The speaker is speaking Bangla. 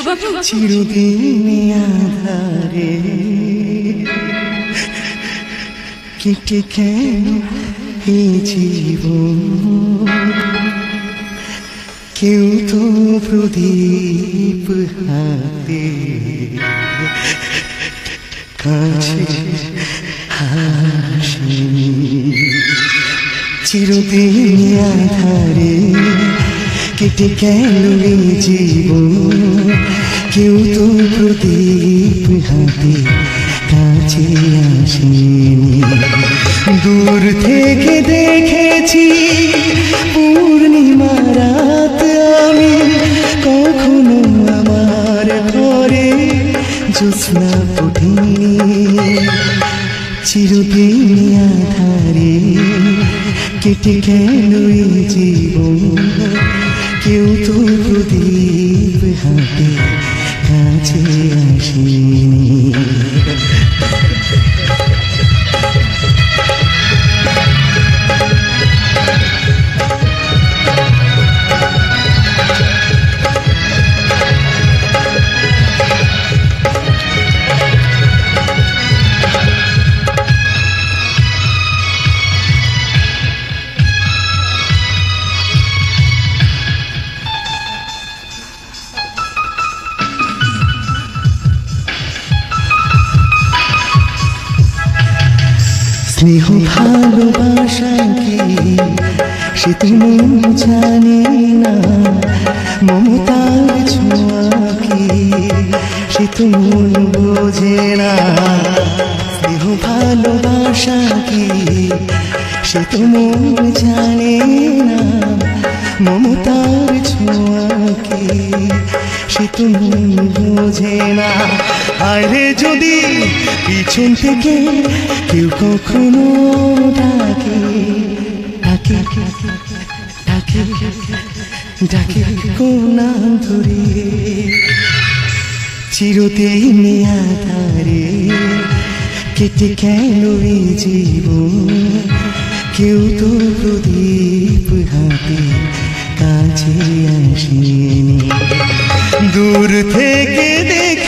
সূর্যবাবু চিরদিন আধারে কেটে কেন এই কেউ তো প্রদীপ হাতে চিরদিন আধারে। কেটে এই জীবন। কেউ তো প্রদীপ হাতে কাছে আসেনি। দূর থেকে দেখেছি পূর্ণিমা রাত আমি। কখনো আমার ঘরে জ্যোৎস্না ফুটিনি চিরদিন আধারে কেটে এই জীবন। কেউ তো প্রদীপ হাতে কাছে আসেনি স্নেহ ভালোবাসা কি? সে তো মন জানে না। মমতার ছোঁয়া কি? সে তো মন বোঝে না। স্নেহ ভালোবাসা কি? সে তো মন জানে না। মমতার সে তো মন বোঝে না। আরে যদি পিছন থেকে কেউ কখনো ডাকে ডাকে ডাকে ডাকে কোনা ধরে চিরদিন আধারে কেটে গেল জীবন। কেউ তো প্রদীপ থেকে দেখ